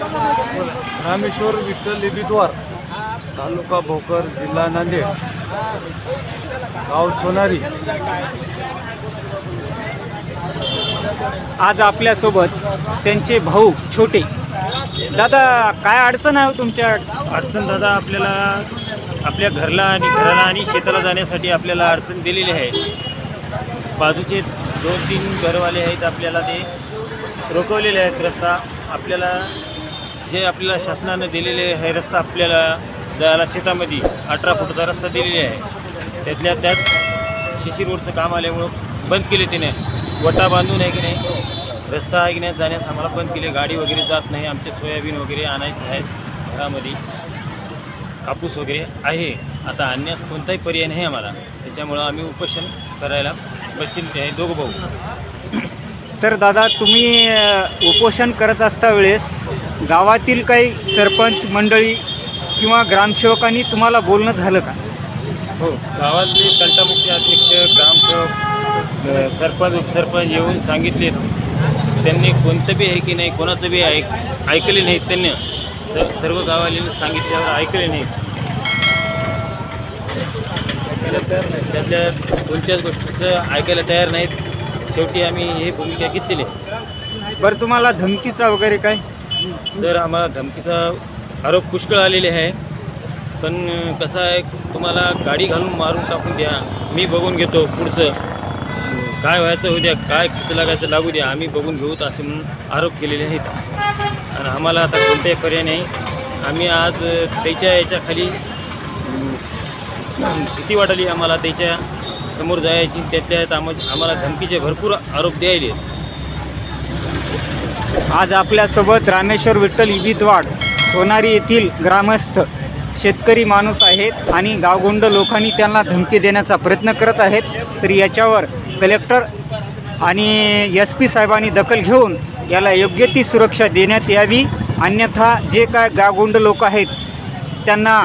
रामेश्वर विठ्ठल लिबितवार तालुका भोकर जिल्हा नांदेड. गाव सोनारी. आज आपल्यासोबत त्यांचे भाऊ छोटे. दादा काय अडचण आहे हो तुमच्या? अडचण दादा आपल्याला आपल्या घरला आणि घराला आणि शेताला जाण्यासाठी आपल्याला अडचण दिलेली आहे. बाजूचे दोन तीन घरवाले आहेत आपल्याला ते रोखवलेले आहेत रस्ता. आपल्याला जे आपल्याला शासनानं दिलेले आहे रस्ता आपल्याला जायला शेतामध्ये अठरा फुटाचा रस्ता दिलेला आहे त्यातल्या त्यात शिशी रोडचं काम आल्यामुळं बंद केले त्याने वटा बांधून आहे की नाही? रस्ता आहे की नाही जाण्यास आम्हाला बंद केले. गाडी वगैरे जात नाही. आमचे सोयाबीन वगैरे आणायचं आहे घरामध्ये. कापूस वगैरे आहे. आता आणण्यास कोणताही पर्याय नाही आम्हाला. त्याच्यामुळं आम्ही उपोषण करायला बसेल आहे दोघं भाऊ. तर दादा तुम्ही उपोषण करत असता वेळेस गावातील काही सरपंच मंडळी किंवा ग्रामसेवकांनी तुम्हाला बोलणं झालं का? हो गावातले तंटामुक्ती अध्यक्ष ग्रामसेवक सरपंच उपसरपंच येऊन सांगितले. त्यांनी कोणतं बी आहे की नाही कोणाचं बी ऐक ऐकले नाहीत त्यांनी. स सर्व गावाले सांगितल्यावर ऐकले नाहीत. त्यातल्या कोणत्याच गोष्टीचं ऐकायला तयार नाहीत. शेवटी आम्ही ही भूमिका घेतलेली आहे. बरं तुम्हाला धमकीचा वगैरे काय? सर आम्हाला धमकीचा आरोप पुष्कळ आलेले आहे. पण कसं आहे तुम्हाला गाडी घालून मारून टाकून द्या. मी बघून घेतो पुढचं. काय व्हायचं होऊ द्या काय खर्च लागायचं लागू द्या. आम्ही बघून घेऊत असे म्हणून आरोप केलेले आहेत. आणि आम्हाला आता कोणताही पर्याय नाही. आम्ही आज त्याच्या याच्याखाली भीती वाटली आम्हाला त्याच्यासमोर जायची. त्यातल्या आम आम्हाला धमकीचे भरपूर आरोप द्यायले आज आपल्यासोबत रामेश्वर विठ्ठल इबितवाड सोनारी येथील ग्रामस्थ शेतकरी माणूस आहेत आणि गावगोंड लोकांनी त्यांना धमकी देण्याचा प्रयत्न करत आहेत. तर याच्यावर कलेक्टर आणि एस पी साहेबांनी दखल घेऊन याला योग्य ती सुरक्षा देण्यात यावी. अन्यथा जे काय गावगोंड लोक आहेत त्यांना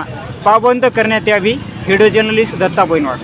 पाबंद करण्यात यावी. Video journalist Datta Bainwad.